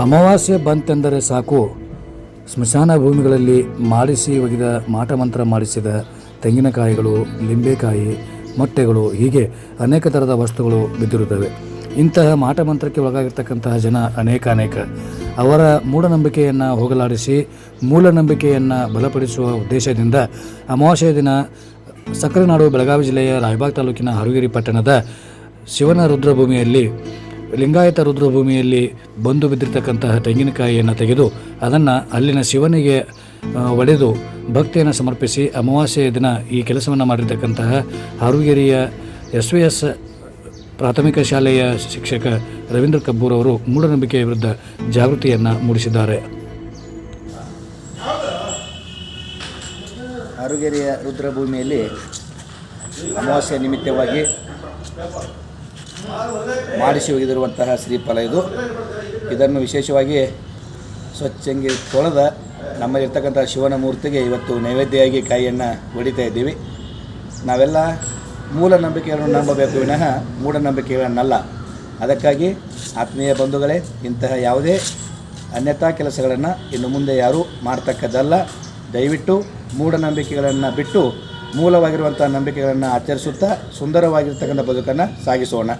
ಅಮಾವಾಸ್ಯೆ ಬಂತೆಂದರೆ ಸಾಕು. ಸ್ಮಶಾನ ಭೂಮಿಗಳಲ್ಲಿ ಮಾಡಿಸಿ ಒಗೆದ ಮಾಟಮಂತ್ರ ಮಾಡಿಸಿದ ತೆಂಗಿನಕಾಯಿಗಳು, ಲಿಂಬೆಕಾಯಿ, ಮೊಟ್ಟೆಗಳು ಹೀಗೆ ಅನೇಕ ಥರದ ವಸ್ತುಗಳು ಬಿದ್ದಿರುತ್ತವೆ. ಇಂತಹ ಮಾಟಮಂತ್ರಕ್ಕೆ ಒಳಗಾಗಿರ್ತಕ್ಕಂತಹ ಜನ ಅನೇಕ ಅನೇಕ. ಅವರ ಮೂಢನಂಬಿಕೆಯನ್ನು ಹೋಗಲಾಡಿಸಿ, ಮೂಢನಂಬಿಕೆಯನ್ನು ಬಲಪಡಿಸುವ ಉದ್ದೇಶದಿಂದ ಅಮಾವಾಸ್ಯೆಯ ದಿನ ಸಕ್ಕರೆನಾಡು ಬೆಳಗಾವಿ ಜಿಲ್ಲೆಯ ರಾಯಬಾಗ್ ತಾಲೂಕಿನ ಹರುಗಿರಿ ಪಟ್ಟಣದ ಶಿವನ ರುದ್ರಭೂಮಿಯಲ್ಲಿ ಲಿಂಗಾಯತ ರುದ್ರಭೂಮಿಯಲ್ಲಿ ಬಂದು ಬಿದ್ದಿರತಕ್ಕಂತಹ ತೆಂಗಿನಕಾಯಿಯನ್ನು ತೆಗೆದು ಅದನ್ನು ಅಲ್ಲಿನ ಶಿವನಿಗೆ ಒಡೆದು ಭಕ್ತಿಯನ್ನು ಸಮರ್ಪಿಸಿ ಅಮಾವಾಸ್ಯೆಯ ದಿನ ಈ ಕೆಲಸವನ್ನು ಮಾಡಿರ್ತಕ್ಕಂತಹ ಹಾರುಗೆರೆಯ ಎಸ್ ವಿ ಎಸ್ ಪ್ರಾಥಮಿಕ ಶಾಲೆಯ ಶಿಕ್ಷಕ ರವೀಂದ್ರ ಕಬ್ಬೂರ್ ಅವರು ಮೂಢನಂಬಿಕೆಯ ವಿರುದ್ಧ ಜಾಗೃತಿಯನ್ನು ಮೂಡಿಸಿದ್ದಾರೆ. ಆರುಗೆರೆಯ ರುದ್ರಭೂಮಿಯಲ್ಲಿ ಅಮಾವಾಸ್ಯೆ ನಿಮಿತ್ತವಾಗಿ ಮಾಡಿಸಿ ಒಗೆದಿರುವಂತಹ ಶ್ರೀಫಲ ಇದು. ಇದನ್ನು ವಿಶೇಷವಾಗಿ ಸ್ವಚ್ಛಂಗಿ ತೊಳೆದ ನಮ್ಮಲ್ಲಿರ್ತಕ್ಕಂಥ ಶಿವನ ಮೂರ್ತಿಗೆ ಇವತ್ತು ನೈವೇದ್ಯವಾಗಿ ಕಾಯಿಯನ್ನು ಹೊಡಿತಾ ಇದ್ದೀವಿ. ನಾವೆಲ್ಲ ಮೂಲ ನಂಬಿಕೆಗಳನ್ನು ನಂಬಬೇಕು ವಿನಃ ಮೂಢನಂಬಿಕೆಗಳನ್ನಲ್ಲ ಅದಕ್ಕಾಗಿ ಆತ್ಮೀಯ ಬಂಧುಗಳೇ, ಇಂತಹ ಯಾವುದೇ ಅನ್ಯತಾ ಕೆಲಸಗಳನ್ನು ಇನ್ನು ಮುಂದೆ ಯಾರೂ ಮಾಡ್ತಕ್ಕದ್ದಲ್ಲ. ದಯವಿಟ್ಟು ಮೂಢನಂಬಿಕೆಗಳನ್ನು ಬಿಟ್ಟು ಮೂಲವಾಗಿರುವಂಥ ನಂಬಿಕೆಗಳನ್ನು ಆಚರಿಸುತ್ತಾ ಸುಂದರವಾಗಿರ್ತಕ್ಕಂಥ ಬದುಕನ್ನು ಸಾಗಿಸೋಣ.